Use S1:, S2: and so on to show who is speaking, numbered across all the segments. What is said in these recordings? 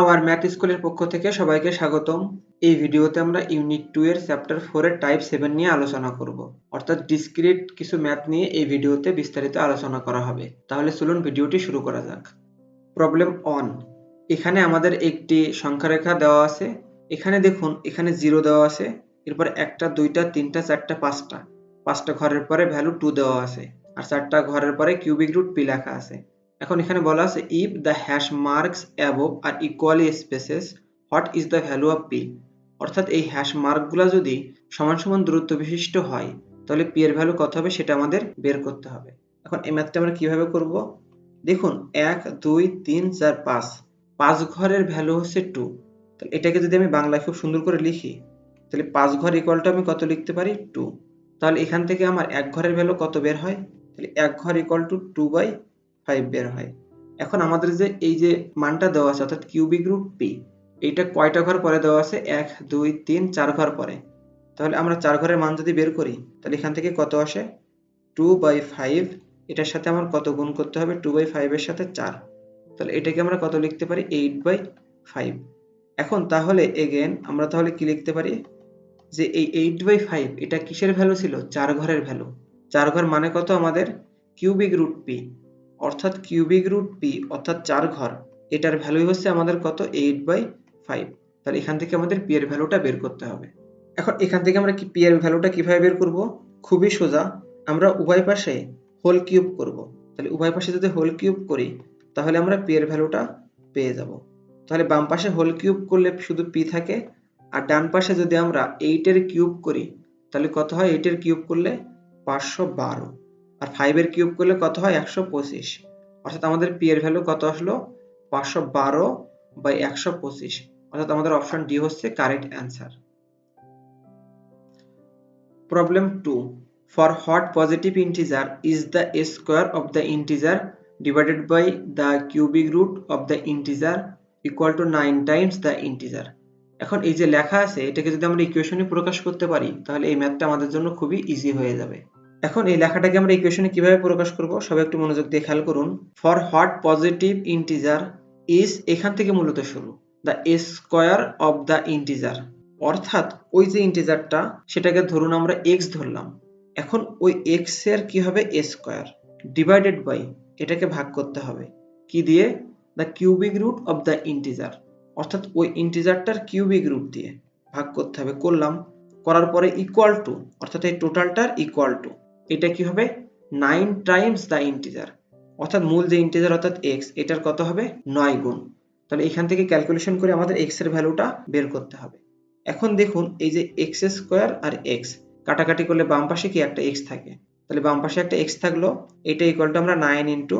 S1: আমার ম্যাথ স্কুলের পক্ষ থেকে সবাইকে স্বাগতম। এই ভিডিওতে আমরা ইউনিট টু এর চ্যাপ্টার ফোর এর টাইপ সেভেন নিয়ে আলোচনা করব। অর্থাৎ ডিসক্রিট কিছু ম্যাথ নিয়ে এই ভিডিওতে বিস্তারিত আলোচনা করা হবে। তাহলে চলুন ভিডিওটি শুরু করা যাক। প্রবলেম অন এখানে আমাদের একটি সংখ্যারেখা দেওয়া আছে। এখানে দেখুন, এখানে জিরো দেওয়া আছে। এরপর একটা, দুইটা, তিনটা, চারটা, পাঁচটা। পাঁচটা ঘরের পরে ভ্যালু টু দেওয়া আছে। আর চারটা ঘরের পরে কিউবিক রুট পি লেখা আছে। এখন এখানে বলা আছে if the hash marks above are equally spaces what is the value of P অর্থাৎ এই হ্যাশ মার্কগুলো যদি সমান সমান দূরত্ব বিশিষ্ট হয়, তাহলে পি এর ভ্যালু কত হবে সেটা আমাদের বের করতে হবে। এখন এই ম্যাথটা আমরা কীভাবে করব? দেখুন, এক, দুই, তিন, চার, পাঁচ। পাঁচ ঘরের ভ্যালু হচ্ছে টু তাহলে এটাকে যদি আমি বাংলায় খুব সুন্দর করে লিখি, তাহলে পাঁচ ঘর ইকুয়ালটা আমি কত লিখতে পারি? টু তাহলে এখান থেকে আমার এক ঘরের ভ্যালু কত বের হয়? তাহলে এক ঘর equal to two by five বের হয়। এখন আমাদের যে এই যে মানটা দেওয়া আছে, অর্থাৎ কিউবিক রুট পি এইটা কয়টা ঘর পরে দেওয়া আছে? এক, দুই, তিন, চার ঘর পরে। তাহলে আমরা চার ঘরের মান যদি বের করি, তাহলে এখান থেকে কত আসে? টু বাই ফাইভ এটার সাথে আমার কত গুণ করতে হবে? টু বাই ফাইভের সাথে চার। তাহলে এটাকে আমরা কত লিখতে পারি? এইট বাই ফাইভ এখন তাহলে এগেন আমরা তাহলে কি লিখতে পারি? যে এই এইট বাই ফাইভ এটা কিসের ভ্যালু ছিল? চার ঘরের ভ্যালু চার ঘর মানে কত আমাদের? কিউবিক রুট পি অর্থাৎ কিউবিক রুট পি অর্থাৎ চার ঘর, এটার ভ্যালু হচ্ছে আমাদের কত? এইট বাই ফাইভ তাহলে এখান থেকে আমাদের পি এর ভ্যালুটা বের করতে হবে। এখন এখান থেকে আমরা পি এর ভ্যালুটা কীভাবে বের করব? খুবই সোজা, আমরা উভয় পাশে হোল কিউব করব। তাহলে উভয় পাশে যদি হোল কিউব করি, তাহলে আমরা পি এর ভ্যালুটা পেয়ে যাব। তাহলে বাম পাশে হোল কিউব করলে শুধু পি থাকে, আর ডান পাশে যদি আমরা এইটের কিউব করি, তাহলে কত হয়? এইটের কিউব করলে পাঁচশো বারো। আর ফাইভের কিউব করলে কত হয়? একশো পঁচিশ। অর্থাৎ আমাদের পি এর ভ্যালু কত আসলো? পাঁচশো বারো বাই একশো পঁচিশ। অর্থাৎ আমাদের অপশন ডি হচ্ছে correct answer problem two for what positive integer is the square of the integer divided by the cubic root of the integer equal to nine times the integer এখন এই যে লেখা আছে, এটাকে যদি আমরা ইকুয়েশনে প্রকাশ করতে পারি, তাহলে এই ম্যাথটা আমাদের জন্য খুবই ইজি হয়ে যাবে। এখন এই লেখাটাকে আমরা ইকুয়েশনে কীভাবে প্রকাশ করব, সবাই একটু মনোযোগ দিয়ে খেয়াল করুন। For what positive integer is এখান থেকে মূলত শুরু the square of the integer অর্থাৎ ওই যে ইন্টিজারটা সেটাকে ধরুন আমরা এক্স ধরলাম। এখন ওই এক্সের কি হবে? এ স্কোয়ার ডিভাইডেড বাই এটাকে ভাগ করতে হবে। কি দিয়ে? The cubic root of the integer অর্থাৎ ওই ইন্টিজারটার কিউবিক রুট দিয়ে ভাগ করতে হবে, করলাম। করার পরে ইকুয়াল টু অর্থাৎ এই টোটালটার ইকুয়াল টু এটা কি হবে? নাইন টাইমস দ্য ইন্টিজার অর্থাৎ মূল যে ইন্টিজার অর্থাৎ এক্স এটার কত হবে? নয় গুণ। তাহলে এখান থেকে ক্যালকুলেশন করে আমাদের এক্সের ভ্যালুটা বের করতে হবে। এখন দেখুন, এই যে এক্স স্কোয়ার আর এক্স কাটাকাটি করলে বাম পাশে কি একটা এক্স থাকে? তাহলে বাম পাশে একটা এক্স থাকল, এটা ইকুয়াল টু আমরা nine into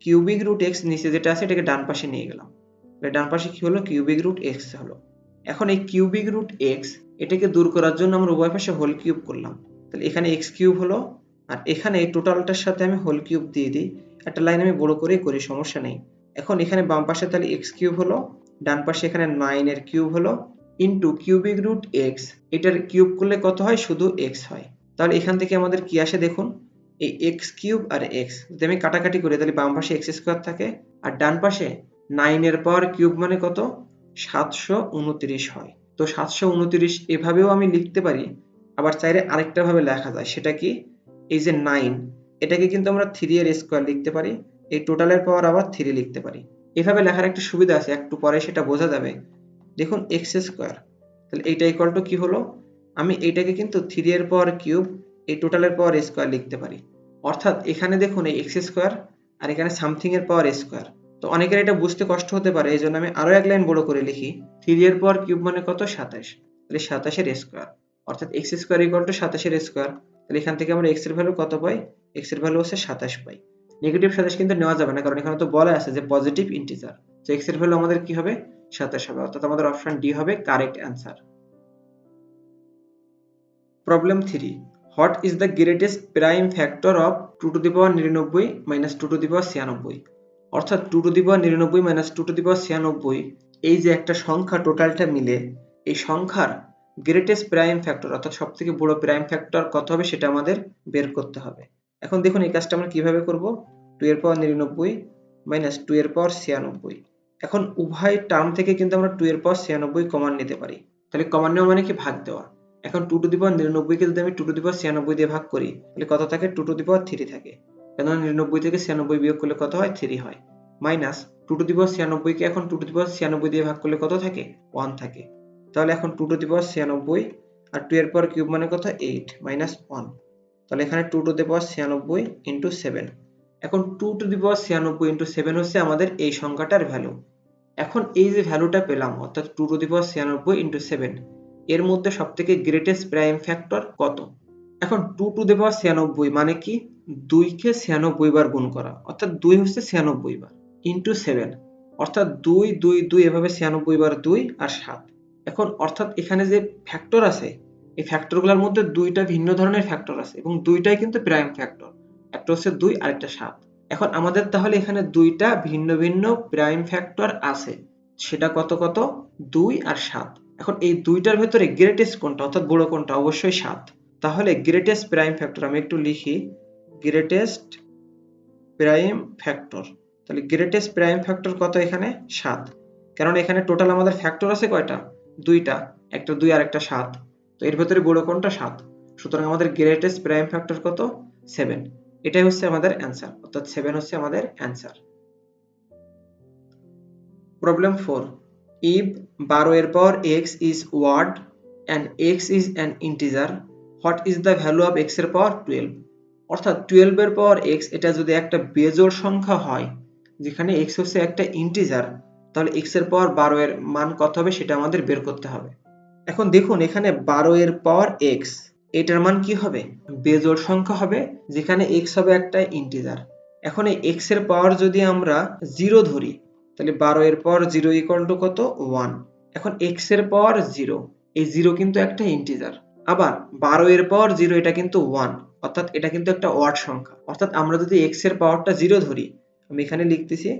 S1: cubic root x নিচে যেটা আছে, এটাকে ডান পাশে নিয়ে গেলাম। তাহলে ডান পাশে কি হলো? কিউবিক রুট এক্স হলো। এখন এই কিউবিক রুট এক্স এটাকে দূর করার জন্য আমরা উভয় পাশে হোল কিউব করলাম। তাহলে এখানে এক্স কিউব হলো আর এখানে এই টোটালটার সাথে আমি হোল কিউব দিয়ে দিই। একটা লাইন আমি বড় করেই করি, সমস্যা নেই। এখন এখানে বাম পাশে তাহলে এক্স কিউব হলো, ডান পাশে এখানে নাইন এর কিউব হলো ইন্টু কিউবিক রুট এক্স এটার কিউব করলে কত হয়? শুধু এক্স হয়। তাহলে এখান থেকে আমাদের কি আসে দেখুন? এই এক্স কিউব আর এক্স যদি আমি কাটাকাটি করি, তাহলে বাম পাশে এক্স স্কোয়ার থাকে, আর ডান পাশে নাইনের পাওয়ার কিউব মানে কত? সাতশো উনত্রিশ হয়। তো সাতশো উনত্রিশ এভাবেও আমি লিখতে পারি। আবার চাইলে আরেকটা ভাবে লেখা যায়। সেটা কি? এই যে নাইন এটাকে কিন্তু আমরা থ্রি এর স্কোয়ার লিখতে পারি। এই টোটালের পাওয়ার আবার থ্রি লিখতে পারি। এভাবে লেখার একটা সুবিধা আছে, একটু পরে সেটা বোঝা যাবে। দেখুন এক্স স্কোয়ার তাহলে এইটা ইকুয়াল টু কি হলো? আমি এইটাকে কিন্তু থ্রি এর পাওয়ার কিউব এই টোটালের পাওয়ার স্কোয়ার লিখতে পারি। অর্থাৎ এখানে দেখুন এই এক্স স্কোয়ার আর এখানে সামথিং এর পাওয়ার স্কোয়ার তো অনেকের এটা বুঝতে কষ্ট হতে পারে এই জন্য আমি আরও এক লাইন বড় করে লিখি। থ্রি এর পাওয়ার কিউব মানে কত? সাতাশ। তাহলে সাতাশের স্কোয়ার অর্থাৎ এক্স স্কোয়ার ইকুয়াল টু সাতাশের স্কোয়ার তাহলে এখান থেকে আমরা এক্সের ভ্যালু কত পাই? এক্সের ভ্যালু হচ্ছে সাতাশ পাই। নেগেটিভ সাতাশ কিন্তু নেওয়া যাবে না, কারণ এখানে তো বলা আছে যে পজিটিভ ইন্টিজার তো এক্সের ভ্যালু আমাদের কি হবে? সাতাশ হবে। অর্থাৎ আমাদের অপশন ডি হবে correct answer problem three what is the greatest prime factor of two to the power নিরানব্বই minus two to the power ছিয়ানব্বই? অর্থাৎ টু টু দি পাওয়ার নিরানব্বই minus two to the power ছিয়ানব্বই, এই যে একটা সংখ্যা টোটালটা মিলে, এই সংখ্যার গ্রেটেস্ট প্রাইম ফ্যাক্টর অর্থাৎ সব থেকে বড় প্রাইম ফ্যাক্টর কত হবে সেটা আমাদের বের করতে হবে। এখন দেখুন এই কাজটা আমরা কীভাবে করব? টু এর পাওয়ার নিরানব্বই মাইনাস টু এর পাওয়ার ছিয়ানব্বই। এখন উভয় টার্ম থেকে কিন্তু আমরা টু এর পর ছিয়ানব্বই কমান নিতে পারি। তাহলে কমান নেওয়া মানে কি? ভাগ দেওয়া। এখন টু টু দি পাওয়ার নিরানব্বইকে যদি আমি টু টু দি পাওয়ার ছিয়ানব্বই দিয়ে ভাগ করি, তাহলে কত থাকে? Two to the power three থাকে। কেননা নিরানব্বই থেকে ছিয়ানব্বই বিয়োগ করলে কত হয়? থ্রি হয়। Minus two to the power ছিয়ানব্বইকে এখন টু টু দি পাওয়ার ছিয়ানব্বই দিয়ে ভাগ করলে কত থাকে? ওয়ান থাকে। তাহলে এখন টু টু দি পাওয়ার ছিয়ানব্বই আর টু এর পর কিউব মানে কত এইট মাইনাস ওয়ান তাহলে এখানে টু টু দি পাওয়ার ছিয়ানব্বই ইন্টু সেভেন এখন টু টু দি পাওয়ার ছিয়ানব্বই ইন্টু সেভেন হচ্ছে আমাদের এই সংখ্যাটার ভ্যালু এখন এই যে ভ্যালুটা পেলাম, অর্থাৎ টু টু দি পাওয়ার ছিয়ানব্বই ইন্টু সেভেন এর মধ্যে সব থেকে গ্রেটেস্ট প্রাইম ফ্যাক্টর কত? এখন টু টু দি পাওয়ার ছিয়ানব্বই মানে কি? দুইকে ছিয়ানব্বই বার গুণ করা, অর্থাৎ দুই হচ্ছে ছিয়ানব্বই বার ইন্টু সেভেন অর্থাৎ দুই দুই দুই এভাবে ছিয়ানব্বই বার দুই আর সাত। এখন অর্থাৎ এখানে যে ফ্যাক্টর আছে, এই ফ্যাক্টরগুলোর মধ্যে দুইটা ভিন্ন ধরনের ফ্যাক্টর আছে এবং দুইটাই কিন্তু প্রাইম ফ্যাক্টর একটা হচ্ছে দুই আর একটা সাত। এখন আমাদের তাহলে এখানে দুইটা ভিন্ন ভিন্ন প্রাইম ফ্যাক্টর আছে। সেটা কত কত? দুই আর সাত। এখন এই দুইটার ভেতরে গ্রেটেস্ট কোনটা? অর্থাৎ বড় কোনটা? অবশ্যই সাত। তাহলে গ্রেটেস্ট প্রাইম ফ্যাক্টর আমি একটু লিখি। গ্রেটেস্ট প্রাইম ফ্যাক্টর তাহলে গ্রেটেস্ট প্রাইম ফ্যাক্টর কত এখানে? সাত। কারণ এখানে টোটাল আমাদের ফ্যাক্টর আছে কয়টা? দুইটা, একটা দুই আর একটা সাত। তো এর ভেতরে বড় কোনটা সাত। সুতরাং আমাদের গ্রেটেস্ট প্রাইম ফ্যাক্টর কত? সেভেন এটাই হচ্ছে আমাদের অ্যান্সার অর্থাৎ সেভেন হচ্ছে আমাদের অ্যান্সার প্রবলেম ফোর ইফ বারো এর পর x is odd and x is an integer what is the value of এক্সের পাওয়ার টুয়েলভ অর্থাৎ টুয়েলভ এর পাওয়ার এক্স এটা যদি একটা বেজোর সংখ্যা হয়, যেখানে এক্স হচ্ছে একটা ইন্টিজার তাহলে এক্সের পাওয়ার বারো এর মান কত হবে সেটা আমাদের বের করতে হবে। এখন দেখুন এখানে বারো এর পাওয়ার এক্স এটার মান কি হবে? বেজোড় সংখ্যা হবে, যেখানে এক্স হবে একটা ইন্টিজার এখন এই এক্সের পাওয়ার যদি আমরা জিরো ধরি, তাহলে বারো এর পাওয়ার জিরো ইকুয়াল টু কত? ওয়ান এখন এক্সের পাওয়ার জিরো এই জিরো কিন্তু একটা ইন্টিজার আবার বারো এর পাওয়ার জিরো এটা কিন্তু ওয়ান অর্থাৎ এটা কিন্তু একটা ওয়ার্ড সংখ্যা। অর্থাৎ আমরা যদি এক্সের পাওয়ারটা জিরো ধরি, আমি এখানে লিখতেছি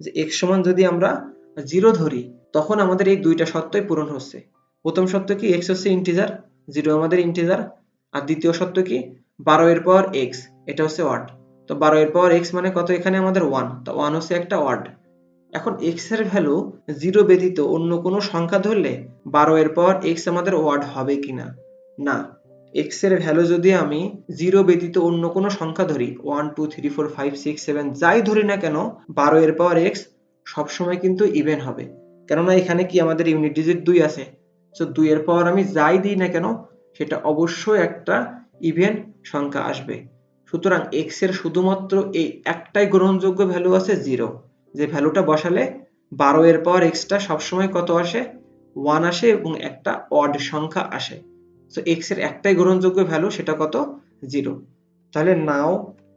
S1: যে এক্স সমান যদি আমরা জিরো ধরি, তখন আমাদের এই দুইটা সত্যই পূরণ হচ্ছে। প্রথম সত্য কি এক্স হচ্ছে ইন্টিজার জিরো আমাদের ইন্টিজার আর দ্বিতীয় সত্য কি বারো এর পাওয়ার এক্স এটা হচ্ছে ওয়ার্ড তো বারো এর পাওয়ার এক্স মানে কত এখানে আমাদের ওয়ান তো ওয়ান হচ্ছে একটা ওয়ার্ড এখন এক্সের ভ্যালু জিরো ব্যতীত অন্য কোনো সংখ্যা ধরলে বারো এর পাওয়ার এক্স আমাদের ওয়ার্ড হবে কিনা? না। এক্সের ভ্যালু যদি আমি জিরো ব্যতীত অন্য কোনো সংখ্যা ধরি one two three four five six seven যাই ধরি না কেন, বারো এর পাওয়ার এক্স সবসময় কিন্তু ইভেন হবে। কেননা এখানে কি আমাদের ইউনিট ডিজিট দুই আছে। তো দুই এর পাওয়ার আমি যাই দিই না কেন, সেটা অবশ্যই একটা ইভেন সংখ্যা আসবে। সুতরাং এক্সের শুধুমাত্র এই একটাই গ্রহণযোগ্য ভ্যালু আছে জিরো যে ভ্যালুটা বসালে বারো এর পাওয়ার এক্সটা সবসময় কত আসে? ওয়ান আসে এবং একটা অড সংখ্যা আসে। তো এক্সের একটাই গ্রহণযোগ্য ভ্যালু সেটা কত? জিরো তাহলে নাও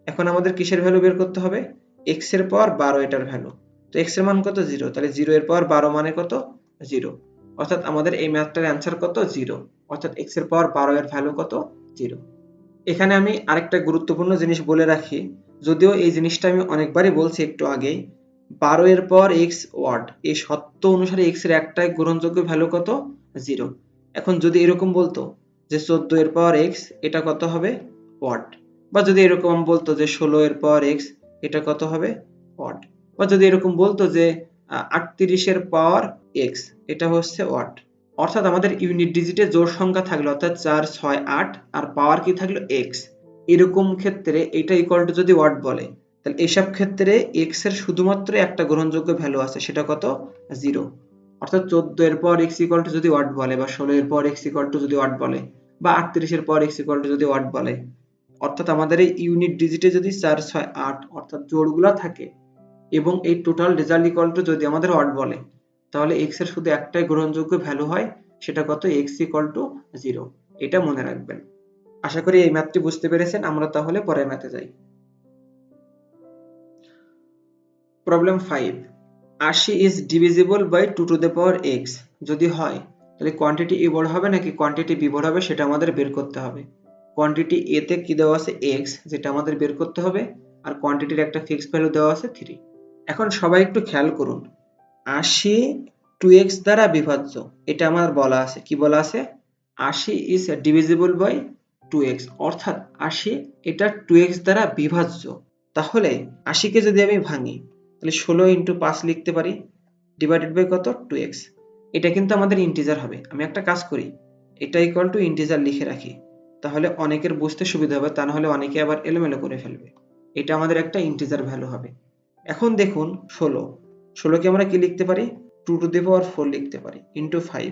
S1: এখন আমাদের কিসের ভ্যালু বের করতে হবে? এক্সের পাওয়ার বারো এটার ভ্যালু তো এক্সের মান কত জিরো তাহলে জিরো এর পাওয়ার বারো মানে কত? জিরো অর্থাৎ আমাদের এই ম্যাথটার অ্যান্সার কত? জিরো অর্থাৎ এক্সের পাওয়ার বারো এর ভ্যালু কত? জিরো এখানে আমি আরেকটা গুরুত্বপূর্ণ জিনিস বলে রাখি। যদিও এই জিনিসটা আমি অনেকবারই বলছি একটু আগেই, বারো এর পর এক্স ওয়ার্ড এই সত্য অনুসারে এক্সের একটাই গ্রহণযোগ্য ভ্যালু কত? জিরো এখন যদি এরকম বলতো যে চোদ্দ এর পাওয়ার এক্স এটা কত হবে? ওয়াট। বা যদি এরকম বলতো যে ষোলো এর পাওয়ার এক্স এটা কত হবে? ওয়াট। বা যদি এরকম বলতো যে আটত্রিশের পাওয়ার এক্স এটা হচ্ছে ওয়াট অর্থাৎ আমাদের ইউনিট ডিজিটে জোর সংখ্যা থাকল, অর্থাৎ চার, ছয়, আট, আর পাওয়ার কি থাকল এক্স এরকম ক্ষেত্রে এটা ইকুয়াল টু যদি ওয়াট বলে, তাহলে এসব ক্ষেত্রে এক্সের শুধুমাত্র একটা গ্রহণযোগ্য ভ্যালু আছে, সেটা কত? জিরো অর্থাৎ চোদ্দ এর পর এক্স ইকুয়াল টু যদি ওয়াট বলে, বা ষোলো এর পর এক্স ইকুয়াল টু যদি ওয়াট বলে, বা আটত্রিশের পর এক্স ইকুয়াল টু যদি ওয়াট বলে, অর্থাৎ আমাদের এই ইউনিট ডিজিটে যদি চার, ছয়, আট, অর্থাৎ জোড়গুলা থাকে এবং এই টোটাল রেজাল্ট ইকুয়াল টু যদি আমাদের ওয়াট বলে, তাহলে এক্সের শুধু একটাই গ্রহণযোগ্য ভ্যালু হয়, সেটা কত? এক্স ইকুয়াল টু জিরো এটা মনে রাখবেন। আশা করি এই ম্যাথটি বুঝতে পেরেছেন। আমরা তাহলে পরের ম্যাথে যাই। প্রবলেম ফাইভ আশি is divisible by two to the power x যদি হয়, তাহলে কোয়ান্টিটি এ বড় হবে নাকি কোয়ান্টিটি বি বড় হবে, সেটা আমাদের বের করতে হবে। কোয়ান্টিটি এ তে কি দেওয়া আছে? এক্স যেটা আমাদের বের করতে হবে। আর কোয়ান্টিটির একটা ফিক্সড ভ্যালু দেওয়া আছে থ্রি এখন সবাই একটু খেয়াল করুন। আশি টু এক্স দ্বারা বিভাজ্য এটা আমার বলা আছে। কি বলা আছে? আশি is divisible by two x অর্থাৎ আশি এটা টু এক্স দ্বারা বিভাজ্য তাহলে আশিকে যদি আমি ভাঙি, তাহলে ষোলো ইন্টু পাঁচ লিখতে পারি ডিভাইডেড বাই কত? টু এক্স এটা কিন্তু আমাদের ইন্টিজার হবে। আমি একটা কাজ করি। এটা ইকুয়াল টু ইন্টিজার লিখে রাখি। তাহলে অনেকের বুঝতে সুবিধা হবে, তা নাহলে অনেকে আবার এলোমেলো করে ফেলবে। এটা আমাদের একটা ইন্টিজার ভ্যালু হবে। এখন দেখুন ষোলো। ষোলোকে আমরা কি লিখতে পারি? Two to the power four লিখতে পারি ইন্টু ফাইভ।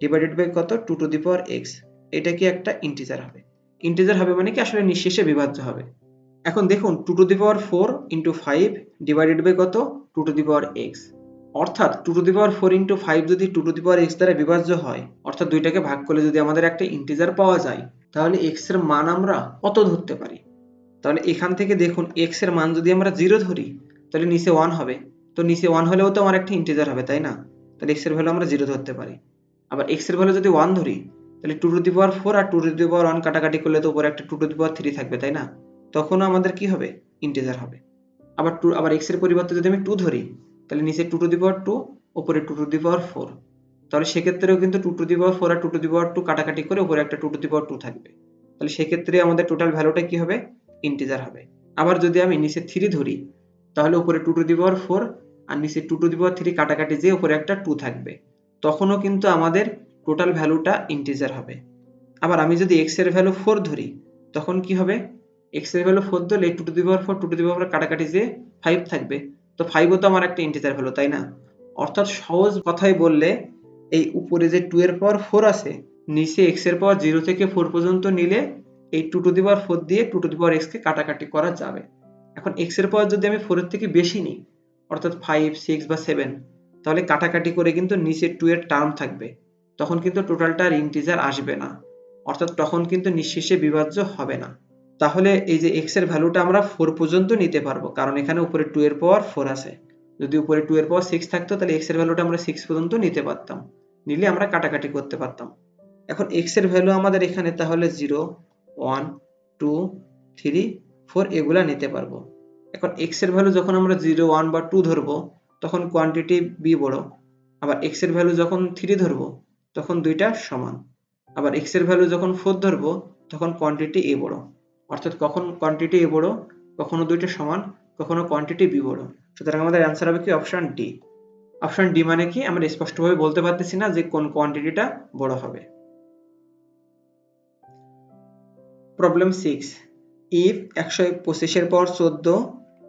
S1: ডিভাইডেড বাই কত? Two to the power x. এটা কি একটা ইন্টিজার হবে। ইন্টিজার হবে মানে কি? আসলে নিঃশেষে বিভাজ্য হবে। এখন দেখুন, two to the power four into five divided by কত? Two to the power x. অর্থাৎ two to the power four into five যদি two to the power x দ্বারা বিভাজ্য হয়, অর্থাৎ দুইটাকে ভাগ করলে যদি আমাদের একটা ইন্টিজার পাওয়া যায়, তাহলে এক্সের মান আমরা কত ধরতে পারি? তাহলে এখান থেকে দেখুন, এক্সের মান যদি আমরা জিরো ধরি তাহলে নিচে ওয়ান হবে। তো নিচে ওয়ান হলেও তো আমার একটা ইন্টিজার হবে, তাই না? তাহলে এক্সের ভ্যালু আমরা জিরো ধরতে পারি। আবার এক্সের ভ্যালু যদি ওয়ান ধরি, তাহলে two to the power four R two to the power one কাটাকাটি করলে তো উপরে একটা two to the power three থাকবে, তাই না? তখনও আমাদের কি হবে? ইন্টিজার হবে। আবার টু আবার এক্সের পরিবর্তে যদি আমি টু ধরি, তাহলে নিচে two to the power two উপরে two to the power four তাহলে সেক্ষেত্রেও কিন্তু two to the power four R two to the power two কাটাকাটি করে উপরে একটা two to the power two থাকবে। তাহলে সেক্ষেত্রে আমাদের টোটাল ভ্যালুটা কি হবে? ইন্টিজার হবে। আবার যদি আমি নিচে থ্রি ধরি তাহলে উপরে two to the power four আর নিচে two to the power three কাটাকাটি যে উপরে একটা টু থাকবে। তখনও কিন্তু আমাদের টোটাল ভ্যালুটা ইন্টিজার হবে। আবার আমি যদি এক্সের ভ্যালু ফোর ধরি, তখন কি হবে? এক্সের ভ্যালু ফোর ধরলে two to the power four two to the power কাটাকাটি যে ফাইভ থাকবে। তো ফাইভও তো আমার একটা ইন্টিজার ভ্যালু তাই না? অর্থাৎ সহজ কথায় বললে, এই উপরে যে টু এর পাওয়ার ফোর আছে, নিচে এক্সের পাওয়ার জিরো থেকে ফোর পর্যন্ত নিলে এই two to the power four দিয়ে two to the power x কে কাটাকাটি করা যাবে। এখন এক্সের পাওয়ার যদি আমি ফোরের থেকে বেশি নিই, অর্থাৎ ফাইভ সিক্স বা সেভেন তাহলে কাটাকাটি করে কিন্তু নিচে টু এর টার্ম থাকবে। তখন কিন্তু টোটালটা আর ইন্টিজার আসবে না। অর্থাৎ তখন কিন্তু নিঃশেষে বিভাজ্য হবে না। তাহলে এই যে এক্সের ভ্যালুটা আমরা ফোর পর্যন্ত নিতে পারব, কারণ এখানে উপরে টু এর পাওয়ার ফোর আছে। যদি উপরে টু এর পাওয়ার সিক্স থাকতো, তাহলে এক্সের ভ্যালুটা আমরা সিক্স পর্যন্ত নিতে পারতাম। নিলে আমরা কাটাকাটি করতে পারতাম। এখন এক্সের ভ্যালু আমাদের এখানে তাহলে zero one two three four এগুলা নিতে পারব। এখন এক্সের ভ্যালু যখন আমরা জিরো ওয়ান বা টু ধরবো, তখন কোয়ান্টিটি বি বড়। আবার এক্সের ভ্যালু যখন থ্রি ধরবো, তখন দুইটা সমান। আবার এক্সের ভ্যালু যখন ফোর ধরবো, তখন কোয়ান্টিটি এ বড়। অর্থাৎ কখন কোয়ান্টিটি এ বড়, কখনো দুইটা সমান, কখনো কোয়ান্টিটি বি বড়। সুতরাং আমাদের অ্যান্সার হবে কি অপশন ডি অপশন ডি মানে কি? আমরা স্পষ্টভাবে বলতে পারতেছি না যে কোন কোয়ান্টিটিটা বড় হবে। প্রবলেম সিক্স ইফ একশো পঁচিশের পাওয়ার চোদ্দ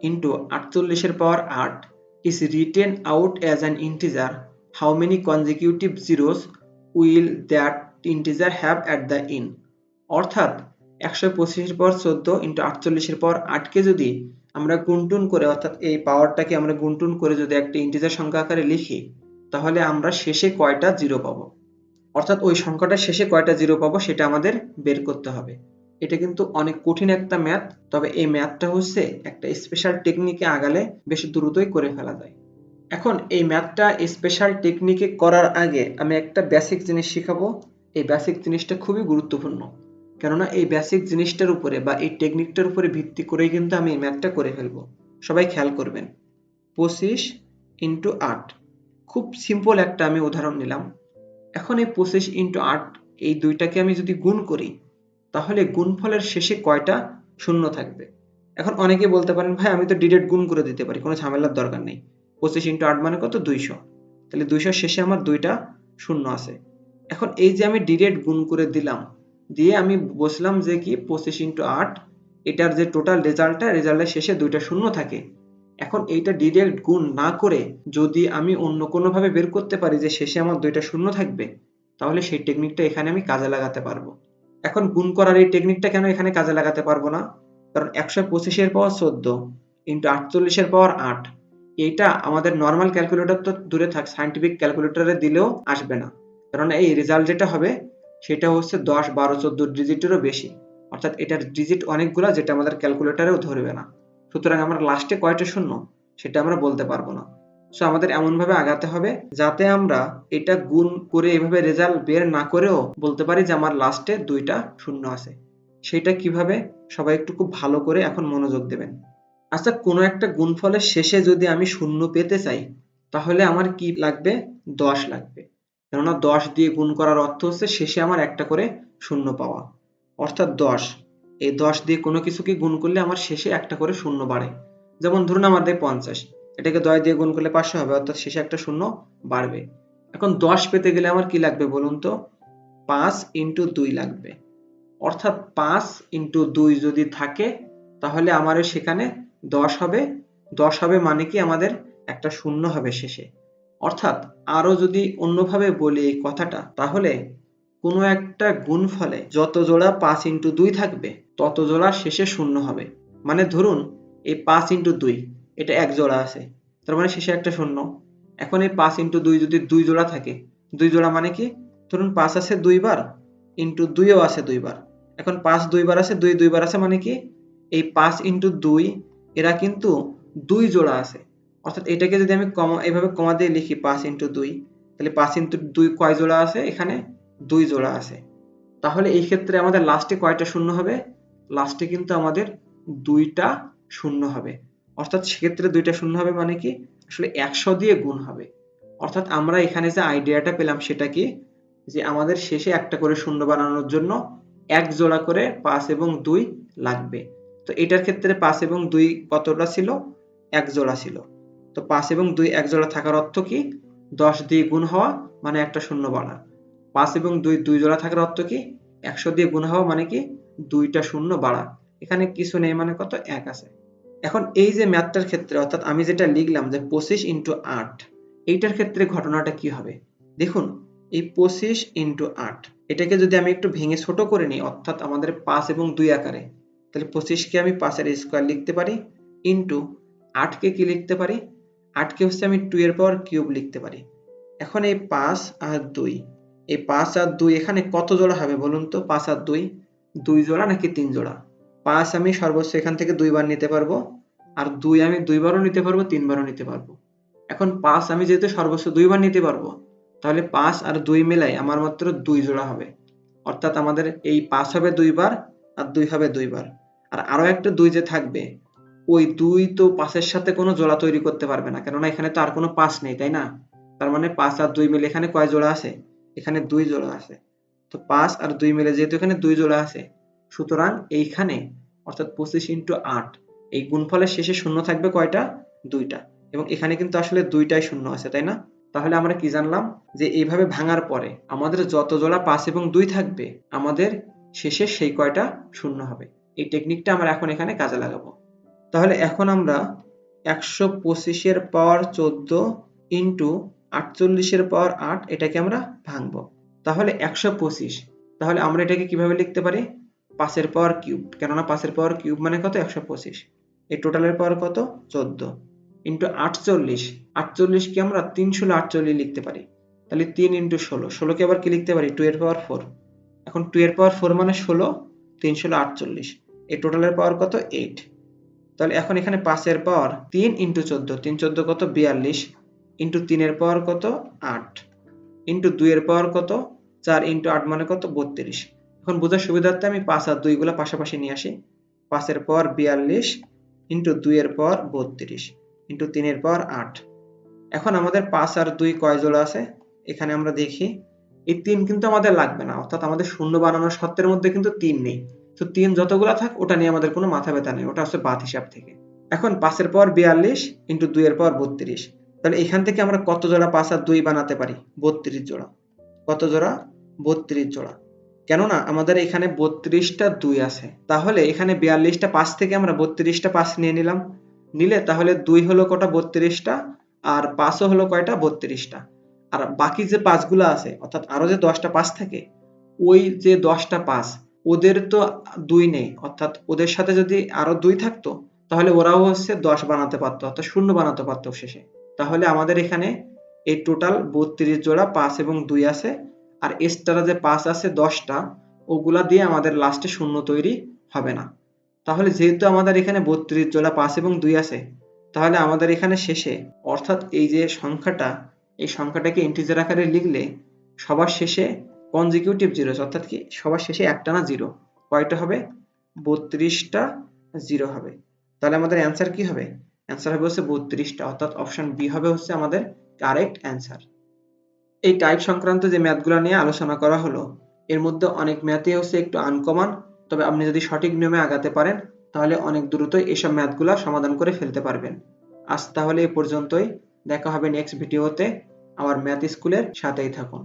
S1: ইন্টু আটচল্লিশের পাওয়ার আট is written out as an integer how many consecutive zeros will that integer have at the end অর্থাৎ একশো পঁচিশের পর চোদ্দ ইন্টু আটচল্লিশের পর আটকে যদি আমরা গুনটুন করে, অর্থাৎ এই পাওয়ারটাকে আমরা গুনটুন করে যদি একটা ইন্টিজার সংখ্যা আকারে লিখি, তাহলে আমরা শেষে কয়টা জিরো পাবো? অর্থাৎ ওই সংখ্যাটা শেষে কয়টা জিরো পাবো সেটা আমাদের বের করতে হবে। এটা কিন্তু অনেক কঠিন একটা ম্যাথ, তবে এই ম্যাথটা হচ্ছে একটা স্পেশাল টেকনিকে আগালে বেশ দ্রুতই করে ফেলা যায়। এখন এই ম্যাথটা স্পেশাল টেকনিকে করার আগে আমি একটা বেসিক জিনিস শেখাবো। এই বেসিক জিনিসটা খুবই গুরুত্বপূর্ণ। কেননা এই বেসিক জিনিসটার উপরে বা এই টেকনিকটার উপরে ভিত্তি করেই কিন্তু আমি এই ম্যাথটা করে ফেলব। সবাই খেয়াল করবেন। পঁচিশ ইন্টু আট। খুব সিম্পল একটা আমি উদাহরণ নিলাম। এখন এই পঁচিশ ইন্টু আট, এই দুইটাকে আমি যদি গুণ করি তাহলে গুণফলের শেষে কয়টা শূন্য থাকবে? এখন অনেকে বলতে পারেন, ভাই, আমি তো ডিরেক্ট গুণ করে দিতে পারি, কোনো ঝামেলার দরকার নেই। পঁচিশ ইন্টু আট মানে কত? দুইশো। তাহলে দুইশোর শেষে আমার দুইটা শূন্য আছে। এখন এই যে আমি ডিরেক্ট গুণ করে দিলাম, দিয়ে আমি বসলাম যে কি? পঁচিশ ইন্টু আট, এটার যে টোটাল রেজাল্টটা, রেজাল্টের শেষে দুইটা শূন্য থাকে। এখন এইটা ডিরেক্ট গুণ না করে যদি আমি অন্য কোনোভাবে বের করতে পারি যে শেষে আমার দুইটা শূন্য থাকবে, তাহলে সেই টেকনিকটা এখানে আমি কাজে লাগাতে পারব। এখন গুণ করার এই টেকনিকটা কেন এখানে কাজে লাগাতে পারব না? কারণ একশো পঁচিশের পাওয়ার চোদ্দ ইন্টু আটচল্লিশের পাওয়ার আট। এইটা আমাদের নর্মাল ক্যালকুলেটর তো দূরে থাক সাইন্টিফিক ক্যালকুলেটরে দিলেও আসবে না। কারণ এই রেজাল্ট যেটা হবে, সেটা হচ্ছে দশ, বারো, চোদ্দ ডিজিটেরও বেশি। অর্থাৎ এটার ডিজিট অনেকগুলো যেটা আমাদের ক্যালকুলেটরেও ধরবে না। সুতরাং আমরা লাস্টে কয়টা শূন্য, সেটা আমরা বলতে পারব না। সো আমাদের এমনভাবে আগাতে হবে যাতে আমরা এটা গুণ করে এভাবে রেজাল্ট বের না করেও বলতে পারি যে আমার লাস্টে দুইটা শূন্য আছে। সেটা কীভাবে? সবাই একটু খুব ভালো করে এখন মনোযোগ দেবেন। আচ্ছা কোনো একটা গুণফলের শেষে যদি আমি শূন্য পেতে চাই, তাহলে আমার কি লাগবে? দশ লাগবে। কেননা দশ দিয়ে গুণ করার অর্থ হচ্ছে শেষে আমার একটা করে শূন্য পাওয়া। অর্থাৎ দশ। এই দশ দিয়ে কোনো কিছুকে গুণ করলে আমার শেষে একটা করে শূন্য বাড়ে। যেমন ধরুন আমাদের পঞ্চাশ। এটাকে দশ দিয়ে গুণ করলে পাঁচশো হবে, অর্থাৎ শেষে একটা শূন্য বাড়বে। এখন দশ পেতে গেলে আমার কি লাগবে বলুন তো? পাঁচ ইন্টু দুই লাগবে। অর্থাৎ পাঁচ ইন্টু দুই যদি থাকে, তাহলে আমার সেখানে দশ হবে। দশ হবে মানে কি আমাদের একটা শূন্য হবে শেষে। অর্থাৎ আরও যদি অন্যভাবে বলি এই কথাটা, তাহলে কোনো একটা গুণফলে যত জোড়া পাঁচ ইন্টু দুই থাকবে, তত জোড়া শেষে শূন্য হবে। মানে ধরুন এই পাঁচ ইন্টু দুই এটা এক জোড়া আছে। তার মানে শেষে একটা শূন্য। এখন এই পাঁচ ইন্টু দুই যদি দুই জোড়া থাকে, দুই জোড়া মানে কি? ধরুন পাঁচ আছে দুইবার ইন্টু দুইও আছে দুইবার। এখন পাঁচ দুইবার আছে, দুই দুইবার আছে মানে কি? এই পাঁচ ইন্টু দুই, এরা কিন্তু দুই জোড়া আছে। অর্থাৎ এটাকে যদি আমি কমা, এভাবে কমা দিয়ে লিখি পাঁচ ইন্টু দুই, তাহলে পাঁচ ইন্টু দুই কয় জোড়া আছে? এখানে দুই জোড়া আছে। তাহলে এই ক্ষেত্রে আমাদের লাস্টে কয়টা শূন্য হবে? লাস্টে কিন্তু আমাদের দুইটা শূন্য হবে। অর্থাৎ সেক্ষেত্রে দুইটা শূন্য হবে মানে কি? আসলে একশো দিয়ে গুণ হবে। অর্থাৎ আমরা এখানে যে আইডিয়াটা পেলাম সেটা কি যে আমাদের শেষে একটা করে শূন্য বানানোর জন্য এক জোড়া করে পাঁচ এবং দুই লাগবে। তো এটার ক্ষেত্রে পাঁচ এবং দুই কতটা ছিল? এক জোড়া ছিল। তো পাঁচ এবং দুই এক জোড়া থাকার অর্থ কি? দশ দিয়ে গুণ হওয়া মানে একটা শূন্য বাড়া পাঁচ এবং দুই দুই জোড়া থাকার অর্থ কি? একশো দিয়ে গুণ হওয়া মানে কি? দুইটা শূন্য বাড়া। এখানে কিছু নেই মানে কত? এক আছে। এখন এই যে ম্যাথটার ক্ষেত্রে, অর্থাৎ আমি যেটা লিখলাম যে পঁচিশ ইন্টু আট এইটার ক্ষেত্রে ঘটনাটা কি হবে? দেখুন, এই পঁচিশ ইন্টু আট এটাকে যদি আমি একটু ভেঙে ছোট করে নিই, অর্থাৎ আমাদের পাঁচ এবং দুই আকারে, তাহলে পঁচিশকে আমি পাঁচের স্কোয়ার লিখতে পারি ইন্টু আটকে কি লিখতে পারি? আটকে হচ্ছে আমি টু এর পাওয়ার কিউব লিখতে পারি। এখন এই পাঁচ আর দুই, এই পাঁচ আর দুই এখানে কত জোড়া হবে বলুন তো? পাঁচ আর দুই দুই জোড়া নাকি তিন জোড়া? পাঁচ আমি সর্বোচ্চ এখান থেকে দুইবার নিতে পারব, আর দুই আমি দুইবারও নিতে পারব, তিনবারও নিতে পারব। এখন পাঁচ আমি যেহেতু সর্বোচ্চ দুইবার নিতে পারব, তাহলে পাঁচ আর দুই মিলাই আমার মাত্র দুই জোড়া হবে। অর্থাৎ আমাদের এই পাঁচ হবে দুইবার আর দুই হবে দুইবার। আর আরও একটা দুই যে থাকবে, ওই দুই তো পাঁচের সাথে কোনো জোড়া তৈরি করতে পারবে না, কেননা এখানে তো আর কোনো পাঁচ নেই, তাই না? তার মানে পাঁচ আর দুই মিলে এখানে কয় জোড়া আছে? এখানে দুই জোড়া আছে। তো পাঁচ আর দুই মিলে যেহেতু এখানে দুই জোড়া আছে, সুতরাং এইখানে অর্থাৎ পঁচিশ ইন্টু আট, এই গুণফলের শেষে শূন্য থাকবে কয়টা? দুইটা। এবং এখানে কিন্তু আসলে দুইটাই শূন্য আছে, তাই না? তাহলে আমরা কি জানলাম? যে এইভাবে ভাঙার পরে আমাদের যত জোড়া পাঁচ এবং দুই থাকবে, আমাদের শেষে সেই কয়টা শূন্য হবে। এই টেকনিকটা আমরা এখন এখানে কাজে লাগাবো। তাহলে এখন আমরা একশো পঁচিশের পাওয়ার চোদ্দ ইন্টু আটচল্লিশের পাওয়ার আট, এটাকে আমরা ভাঙবো। তাহলে একশো পঁচিশ, তাহলে আমরা এটাকে কীভাবে লিখতে পারি? পাঁচের পাওয়ার কিউব কেননা পাঁচের পাওয়ার কিউব মানে কত? একশো পঁচিশ। এই টোটালের পাওয়ার কত? চোদ্দ। ইন্টু আটচল্লিশ আটচল্লিশকে আমরা তিন ষোলো আটচল্লিশ লিখতে পারি। তাহলে তিন ইন্টু ষোলো ষোলোকে আবার কি লিখতে পারি? টু এর পাওয়ার ফোর এখন টু এর পাওয়ার ফোর মানে ষোলো, তিন ষোলো আটচল্লিশ। এই টোটালের পাওয়ার কত? এইট তাহলে এখন এখানে পাঁচের পাওয়ার তিন ইন্টু চোদ্দ, তিন চোদ্দ কত? বিয়াল্লিশ। ইন্টু তিনের পাওয়ার কত? আট। ইন্টু দুইয়ের পাওয়ার কত? চার ইন্টু আট মানে কত? বত্রিশ। এখন বোঝার সুবিধার্থে আমি পাঁচ আর দুইগুলো পাশাপাশি নিয়ে আসি। পাঁচের পাওয়ার বিয়াল্লিশ, ইন্টু দুইয়ের পাওয়ার বত্রিশ, ইন্টু তিনের পাওয়ার আট। এখন আমাদের পাঁচ আর দুই কয় জোড়া আছে? এখানে আমরা দেখি, এই তিন কিন্তু আমাদের লাগবে না, অর্থাৎ আমাদের শূন্য বানানোর সত্যের মধ্যে কিন্তু তিন নেই। তো তিন যতগুলো থাক, ওটা নিয়ে আমাদের কোনো মাথা ব্যথা নেই, ওটা হচ্ছে বাদ হিসাব থেকে। এখন পাঁচের পর বিয়াল্লিশ, ইন্টু দুইয়ের পর বত্রিশ। তাহলে এখান থেকে আমরা কত জোড়া পাঁচ আর দুই বানাতে পারি? বত্রিশ জোড়া। কত জোড়া? বত্রিশ জোড়া। কেননা আমাদের এখানে বত্রিশটা দুই আছে। তাহলে এখানে বিয়াল্লিশটা পাঁচ থেকে আমরা বত্রিশটা পাঁচ নিয়ে নিলাম। নিলে তাহলে দুই হলো কটা বত্রিশটা আর পাঁচও হলো কয়টা? বত্রিশটা। আর বাকি যে পাঁচগুলো আছে, অর্থাৎ আরও যে দশটা পাঁচ থাকে, ওই যে দশটা পাঁচ, ওদের তো দুই নেই। অর্থাৎ ওদের সাথে যদি আরও দুই থাকতো, তাহলে ওরাও হচ্ছে দশ বানাতে পারতো, অর্থাৎ শূন্য বানাতে পারতো শেষে। তাহলে আমাদের এখানে এই টোটাল বত্রিশ জোড়া পাঁচ এবং দুই আছে। আর এক্সট্রা যে পাঁচ আছে দশটা, ওগুলা দিয়ে আমাদের লাস্টে শূন্য তৈরি হবে না। তাহলে যেহেতু আমাদের এখানে বত্রিশ জোড়া পাঁচ এবং দুই আছে, তাহলে আমাদের এখানে শেষে, অর্থাৎ এই যে সংখ্যাটা, এই সংখ্যাটাকে ইন্টিজার আকারে লিখলে সবার শেষে কনজিকিউটিভ জিরো অর্থাৎ কি সবার শেষে একটা না জিরো কয়টা হবে? বত্রিশটা জিরো হবে। তাহলে আমাদের অ্যান্সার কি হবে? অ্যান্সার হবে হচ্ছে বত্রিশটা, অর্থাৎ অপশন বি হবে হচ্ছে আমাদের কারেক্ট অ্যান্সার এই টাইপ সংক্রান্ত যে ম্যাথগুলো নিয়ে আলোচনা করা হলো, এর মধ্যে অনেক ম্যাথই হচ্ছে একটু আনকমন তবে আপনি যদি সঠিক নিয়মে আগাতে পারেন, তাহলে অনেক দ্রুতই এসব ম্যাথগুলো সমাধান করে ফেলতে পারবেন। আজ তাহলে এ পর্যন্তই, দেখা হবে নেক্সট ভিডিওতে আমার ম্যাথ স্কুলের সাথেই থাকুন।